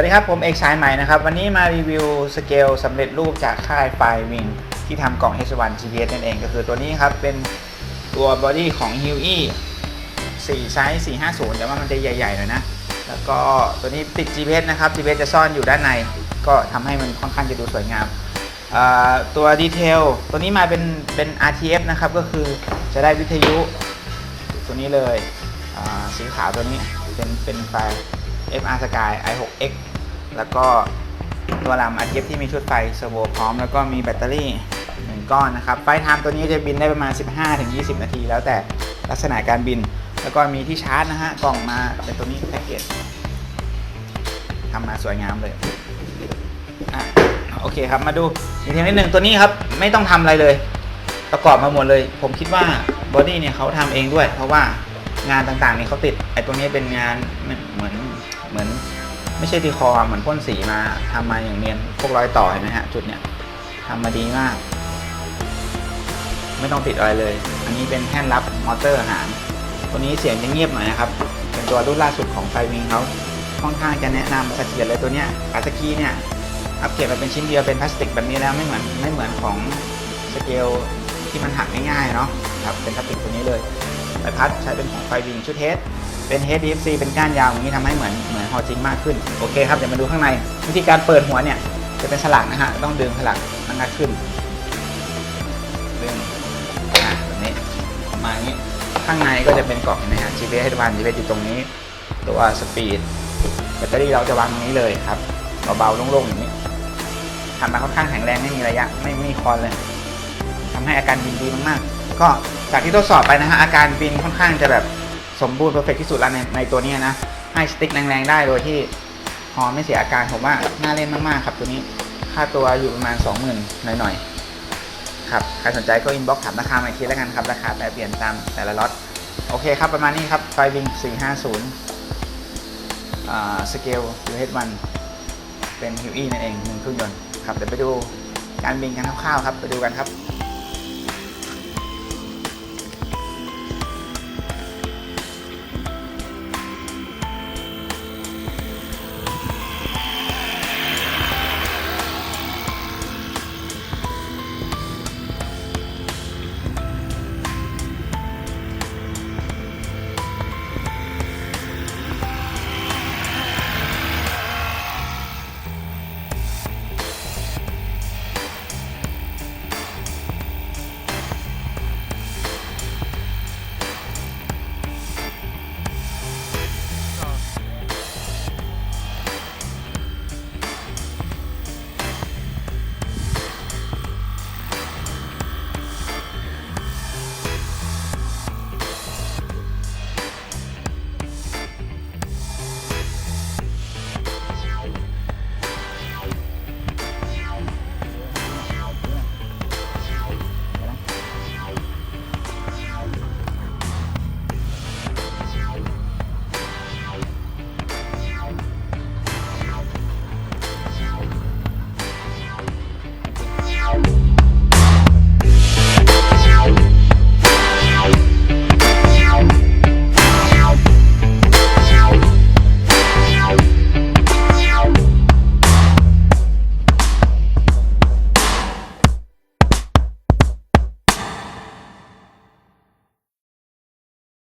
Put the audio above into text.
วัสดีครับ ผมเอกชายใหม่นะครับ วันนี้มารีวิวสเกลสำเร็จรูปจากค่ายไฟวิงที่ทำกล่อง H1 GPS นั่นเอง ก็คือตัวนี้ครับ เป็นตัวบอดี้ของ h u e 4ไซส์450 แต่ว่ามันจะใหญ่ๆหน่อยนะ แล้วก็ตัวนี้ติด GPS นะครับ GPS จะซ่อนอยู่ด้านใน ก็ทำให้มันค่อนข้างจะดูสวยงาม ตัวดีเทลตัวนี้มาเป็นเป็น RTF นะครับ ก็คือจะได้วิทยุตัวนี้เลยสีขาวตัวนี้เป็นเป็นไฟ FR Sky i6X แล้วก็ตัวลำ RTF ที่มีชุดไฟเซอร์โวพร้อม แล้วก็มีแบตเตอรี่หนึ่งก้อนนะครับไฟไทม์ตัวนี้จะบินได้ประมาณ 15-20 นาที แล้วแต่ลักษณะการบิน แล้วก็มีที่ชาร์จนะฮะกล่องมาเป็นตัวนี้แพ็กเกจทำมาสวยงามเลยอะโอเคครับมาดูอีกทีนิดหนึ่งตัวนี้ครับไม่ต้องทำอะไรเลย ประกอบมาหมดเลย ผมคิดว่าบอดี้เนี่ยเขาทำเองด้วย เพราะว่างานต่างๆนี่เขาติดไอ้ตัวนี้เป็นงานเหมือนเหมือน ไม่ใช่ที่คอเหมือนพ่นสีมาทำมาอย่างเนียนพวกรอยต่อเห็นไหมฮะจุดเนี้ยทำมาดีมาก ไม่ต้องติดอะไรเลย อันนี้เป็นแท่นรับมอเตอร์หางตัวนี้เสียงจะเงียบหน่อยนะครับเป็นตัวรุ่นล่าสุดของไฟวิงเขาค่อนข้างจะแนะนำเสถียรเลยตัวเนี้ยกาสกีเนี่ยอัปเกรดมาเป็นชิ้นเดียวเป็นพลาสติกแบบนี้แล้วไม่เหมือนไม่เหมือนของสเกลที่มันหักง่ายๆเนาะครับเป็นพลาสติกตัวนี้เลยใบพัดใช้เป็นของไฟวิงชุดเทสเป็น HDFC เป็นก้านยาวอย่างนี้ทำให้เหมือนเหมือน ฮอจริงมากขึ้นโอเคครับเดี๋ยวมาดูข้างในวิธีการเปิดหัวเนี่ยจะเป็นสลักนะฮะต้องดึงสลักมันงัดขึ้นดึงอะแบบนี้มาอย่างนี้ข้างในก็จะเป็นกล่องนะฮะ GPS ให้ทุกวัน GPS อยู่ตรงนี้ ตัวสปีดแบตเตอรี่เราจะวางตรงนี้เลยครับเบาๆโล่งๆอย่างนี้ทำมาค่อนข้างแข็งแรงไม่มีระยะไม่มีคอนเลยทำให้อาการบินดีมากๆ ก็จากที่ทดสอบไปนะฮะอาการบินค่อนข้างจะแบบสมบูรณ์เพอร์เฟกที่สุดแล้วในในตัวนี้นะ ให้สติ๊กแรงๆได้โดยที่ฮอไม่เสียอาการผมว่าน่าเล่นมากๆครับตัวนี้ค่าตัวอยู่ประมาณ 20,000 หน่อยๆครับใครสนใจก็อินบ็อกซ์ถามราคามาอีกทีแล้วกันครับ ราคาแปรเปลี่ยนตามแต่ละล็อตโอเคครับ ประมาณนี้ครับไฟวิง450สเกล UH1 เป็นฮิวอี้นั่นเองหนึ่งเครื่องยนต์ครับเดี๋ยวไปดูการบินกันคร่าวๆครับ ไปดูกันครับ